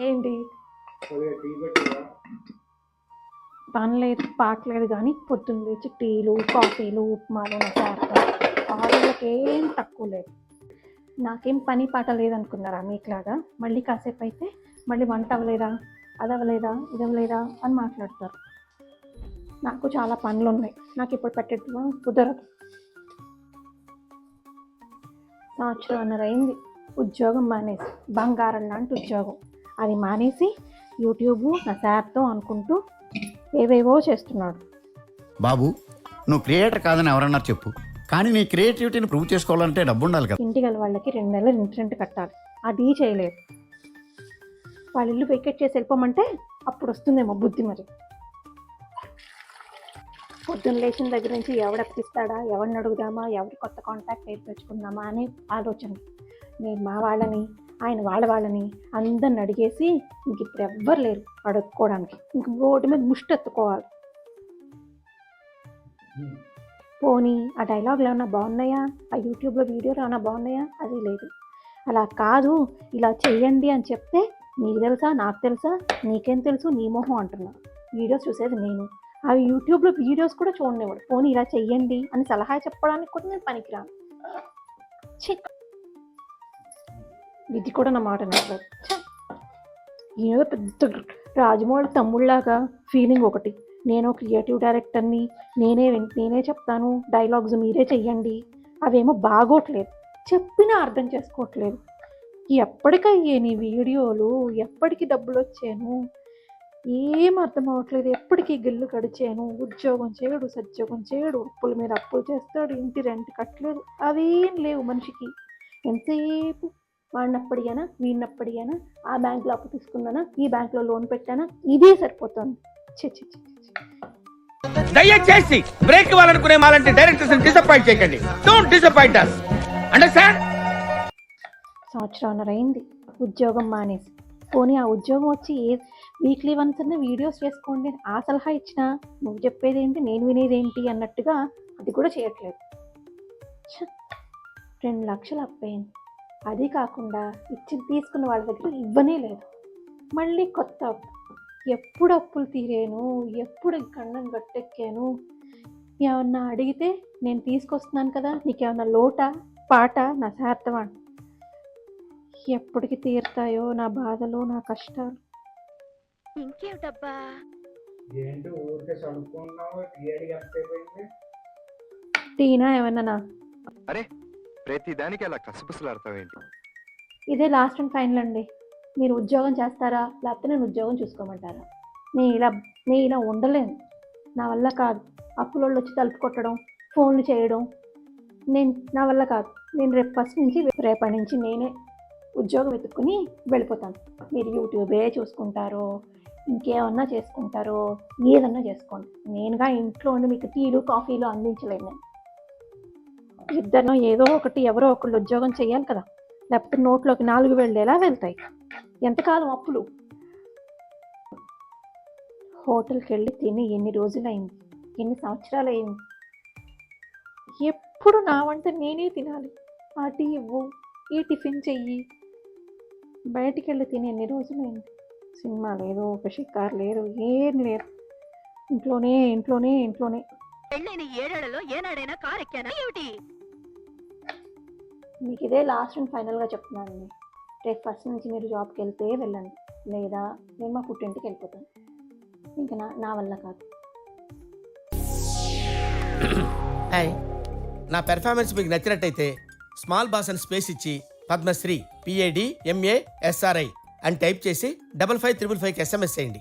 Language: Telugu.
ఏంటి? పని లేదు పాట లేదు కానీ పొద్దున్న లేచి టీలు కాఫీలు ఉప్మాలు ఆడవాళ్ళకి ఏం తక్కువ లేదు. నాకేం పని పాట లేదనుకున్నారా మీకులాగా? మళ్ళీ కాసేపు అయితే మళ్ళీ వంట అవ్వలేదా? అది అవ్వలేదా? ఇది అవ్వలేదా? అని మాట్లాడతారు. నాకు చాలా పనులు ఉన్నాయి. నాకు ఇప్పుడు పెట్టడం కుదరదు. సంవత్సరం అన్నర అయింది. ఉద్యోగం మానేసి బంగారం లాంటి ఉద్యోగం. అది మానేసి యూట్యూబ్ నా శాప్తో అనుకుంటూ ఏవేవో చేస్తున్నాడు. బాబు నువ్వు క్రియేటర్ కాదని ఎవరన్నారు చెప్పు. కానీ నీ క్రియేటివిటీని ప్రూవ్ చేసుకోవాలంటే డబ్బు ఉండాలి కదా. ఇంటికి గల వాళ్ళకి రెండు నెలలు ఇన్సెంట్ కట్టాలి. అది చేయలేదు. వాళ్ళ ఇల్లు వెకెట్ చేసి వెళ్ళిపోమంటే అప్పుడు వస్తుందేమో బుద్ధి మరి. పొద్దున్న లేచిన దగ్గర నుంచి ఎవడు అప్పిస్తాడా ఎవరిని అడుగుదామా ఎవరి కొత్త కాంటాక్ట్ ఏర్పరచుకుందామా అనే ఆలోచన. నేను మా వాళ్ళని ఆయన వాళ్ళ వాళ్ళని అందరిని అడిగేసి ఇంక ఇప్పుడు ఎవ్వరు లేరు అడుక్కోవడానికి. ఇంక రోడ్డు మీద ముష్టి ఎత్తుకోవాలి. పోనీ ఆ డైలాగులు ఏమైనా బాగున్నాయా? ఆ యూట్యూబ్లో వీడియోలు ఏమైనా బాగున్నాయా? అది లేదు. అలా కాదు ఇలా చెయ్యండి అని చెప్తే నీకు తెలుసా నాకు తెలుసా నీకేం తెలుసు నీ మొహం అంటున్నా. వీడియోస్ చూసేది నేను. అవి యూట్యూబ్లో వీడియోస్ కూడా చూడనివ్వడు. పోనీ ఇలా చెయ్యండి అని సలహా చెప్పడానికి కూడా నేను పనికిరాను. చిక్ ఇది కూడా నా మాట నచ్చలేదు ఏదో పెద్ద రాజమౌళి తమ్ముళ్ళలాగా ఫీలింగ్ ఒకటి. నేను క్రియేటివ్ డైరెక్టర్ని నేనే నేనే చెప్తాను డైలాగ్స్ మీరే చెయ్యండి. అవేమో బాగోట్లేదు. చెప్పినా అర్థం చేసుకోవట్లేదు. ఎప్పటికయ్యే నీ వీడియోలు? ఎప్పటికి డబ్బులు వచ్చాను ఏం అర్థం అవ్వట్లేదు. ఎప్పటికీ గిల్లు గడిచాను ఉద్యోగం చేయడు సద్యోగం చేయడు అప్పుల మీద అప్పులు చేస్తాడు. ఇంటి రెంట్ కట్టలేదు. అవేం లేవు మనిషికి. ఎంతసేపు వాడినప్పటికైనా వీడినప్పటికైనా ఆ బ్యాంక్లో అప్పు తీసుకున్నానా ఈ బ్యాంక్లో లోన్ పెట్టానా ఇదే సరిపోతుంది. చి చి చి చి, చి. దయచేసి బ్రేక్ ఇవ్వాలనుకునే మాలాంటి డైరెక్టర్స్ డిసప్పాయింట్ చేయకండి. Don't disappoint us. అండర్స్టాండ్ సంవత్సరంన్నర అయింది. ఉద్యోగం మానేసి. పోనీ ఆ ఉద్యోగం వచ్చి ఏ వీక్లీ వన్స్ అన్న వీడియోస్ చేసుకోండి. ఆ సలహా ఇచ్చినా నువ్వు చెప్పేది ఏంటి నేను వినేది ఏంటి అన్నట్టుగా అది కూడా చేయట్లేదు. రెండు లక్షలు అప్పయింది అది కాకుండా ఇచ్చి తీసుకున్న వాళ్ళ దగ్గర ఇవ్వనే లేదు. మళ్ళీ కొత్త అప్పు. ఎప్పుడు అప్పులు తీరేను? ఎప్పుడు గండం గట్టెక్కాను? ఏమన్నా అడిగితే నేను తీసుకొస్తున్నాను కదా నీకేమన్నా లోట పాట? నా సార్థమా ఎప్పటికి తీరుతాయో నా బాధలు నా కష్టాలు. ఇంకేమిటబ్బా? ఏంటి ఊరికే చదువుకున్నావు? టీనా ఏమన్నా నా ప్రతి దానికి అలా కసపుసలాడతావేంటి ఇదే లాస్ట్ అండ్ ఫైనల్ అండి. మీరు ఉద్యోగం చేస్తారా? లేకపోతే నేను ఉద్యోగం చూసుకోమంటారా? నేను ఇలా నేను ఇలా ఉండలేను. నా వల్ల కాదు. అప్పులోళ్ళు వచ్చి తలుపు కొట్టడం ఫోన్లు చేయడం నేను నా వల్ల కాదు. నేను రేపు ఫస్ట్ నుంచి రేపటి నుంచి నేనే ఉద్యోగం వెతుక్కుని వెళ్ళిపోతాను. మీరు యూట్యూబే చూసుకుంటారో ఇంకేమన్నా చేసుకుంటారో ఏదన్నా చేసుకోండి. నేనుగా ఇంట్లో ఉండి మీకు టీలు కాఫీలు అందించలేను నేను. ఇద్దరు ఏదో ఒకటి ఎవరో ఒకళ్ళు ఉద్యోగం చేయాలి కదా. లేకపోతే నోట్లోకి నాలుగు వెళ్ళేలా వెళ్తాయి. ఎంతకాలం అప్పులు? హోటల్కి వెళ్ళి తిని ఎన్ని రోజులైంది? ఎన్ని సంవత్సరాలు అయింది ఎప్పుడు నా వంట నేనే తినాలి. ఆ టీ ఇవ్వు ఈ టిఫిన్ చెయ్యి బయటికి వెళ్ళి తిని ఎన్ని రోజులైంది? సినిమా లేదు ఒక షికార్ లేదు ఏం లేదు. ఇంట్లోనే ఇంట్లోనే ఇంట్లోనే. పెళ్ళైన ఏడేళ్ళలో ఏనాడైనా కారు ఎక్కానా? ఏమిటి? మీకు ఇదే లాస్ట్ అండ్ ఫైనల్గా చెప్తున్నానండి రేపు ఫస్ట్ నుంచి మీరు జాబ్కి వెళ్తే వెళ్ళండి. లేదా నేను మా పుట్టింటికి వెళ్ళిపోతాను. ఇంకా నా నా వల్ల కాదు. హాయ్ నా పెర్ఫార్మెన్స్ మీకు నచ్చినట్టయితే స్మాల్ బాస్ అని స్పేస్ ఇచ్చి పద్మశ్రీ పిఏడి ఎంఏ ఎస్ఆర్ఐ అని టైప్ చేసి డబల్ ఫైవ్ త్రిబుల్ ఫైవ్కి ఎస్ఎంఎస్ చేయండి.